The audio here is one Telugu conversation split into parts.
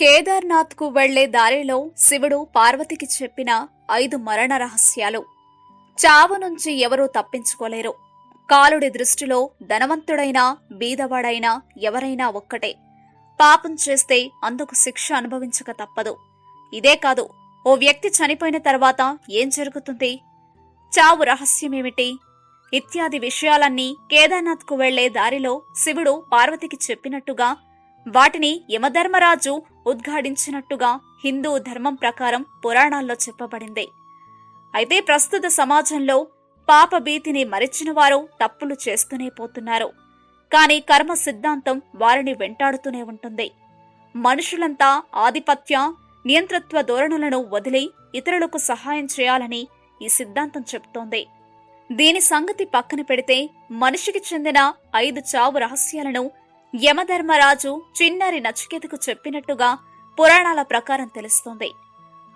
కేదార్నాథ్కు వెళ్ళే దారిలో శివుడు పార్వతికి చెప్పిన ఐదు మరణ రహస్యాలు. చావు నుంచి ఎవరూ తప్పించుకోలేరు. కాలుడి దృష్టిలో ధనవంతుడైనా బీదవాడైనా ఎవరైనా ఒక్కటే. పాపం చేస్తే అందుకు శిక్ష అనుభవించక తప్పదు. ఇదే కాదు ఓ వ్యక్తి చనిపోయిన తర్వాత ఏం జరుగుతుంది? చావు రహస్యమేమిటి? ఇత్యాది విషయాలన్నీ కేదార్నాథ్కు వెళ్ళే దారిలో శివుడు పార్వతికి చెప్పినట్టుగా వాటిని యమధర్మరాజు ఉద్ఘాటించినట్టుగా హిందూ ధర్మం ప్రకారం పురాణాల్లో చెప్పబడింది. అయితే ప్రస్తుత సమాజంలో పాప భీతిని మరిచిన వారు తప్పులు చేస్తూనే పోతున్నారు. కానీ కర్మ సిద్ధాంతం వారిని వెంటాడుతూనే ఉంటుంది. మనుషులంతా ఆధిపత్య నియంతృత్వ ధోరణులను వదిలి ఇతరులకు సహాయం చేయాలని ఈ సిద్ధాంతం చెబుతోంది. దీని సంగతి పక్కన పెడితే మనిషికి చెందిన ఐదు చావు రహస్యాలను యమధర్మరాజు చిన్నారి నచికేతకు చెప్పినట్టుగా పురాణాల ప్రకారం తెలుస్తోంది.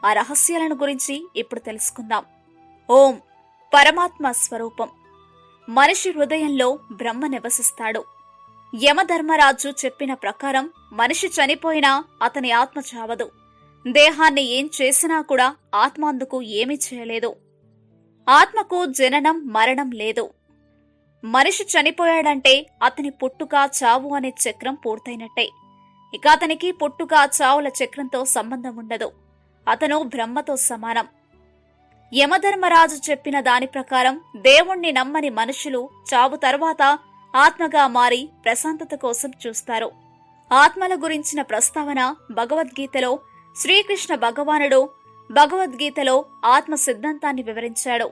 ఆ రహస్యాలను గురించి ఇప్పుడు తెలుసుకుందాం. ఓం పరమాత్మ స్వరూపం. మనిషి హృదయంలో బ్రహ్మ నివసిస్తాడు. యమధర్మరాజు చెప్పిన ప్రకారం మనిషి చనిపోయినా అతని ఆత్మ చావదు. దేహాన్ని ఏం చేసినా కూడా ఆత్మ అందుకు ఏమీ చేయలేదు. ఆత్మకు జననం మరణం లేదు. మనిషి చనిపోయాడంటే అతని పుట్టుక చావు అనే చక్రం పూర్తయినట్టే. ఇక అతనికి పుట్టుక చావుల చక్రంతో సంబంధం ఉండదు. అతను బ్రహ్మతో సమానం. యమధర్మరాజు చెప్పిన దాని ప్రకారం దేవుణ్ణి నమ్మని మనుషులు చావు తర్వాత ఆత్మగా మారి ప్రశాంతత కోసం చూస్తారు. ఆత్మల గురించిన ప్రస్తావన భగవద్గీతలో శ్రీకృష్ణ భగవానుడు భగవద్గీతలో ఆత్మ సిద్ధాంతాన్ని వివరించాడు.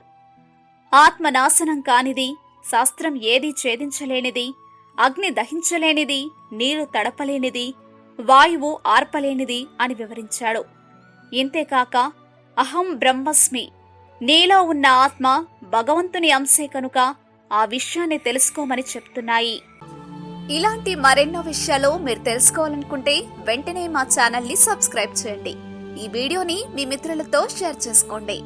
ఆత్మ నాశనం కానిది శాస్త్రం ఏదీ ఛేదించలేనిది అగ్ని దహించలేనిది నీరు తడపలేనిది వాయువు ఆర్పలేనిది అని వివరించాడు. ఇంతేకాక అహం బ్రహ్మస్మి. నీలో ఉన్న ఆత్మ భగవంతుని అంశే కనుక ఆ విషయాన్ని తెలుసుకోమని చెప్తున్నాయి. ఇలాంటి మరెన్నో విషయాలు మీరు తెలుసుకోవాలనుకుంటే వెంటనే మా ఛానల్ని సబ్స్క్రైబ్ చేయండి. ఈ వీడియోని మీ మిత్రులతో షేర్ చేసుకోండి.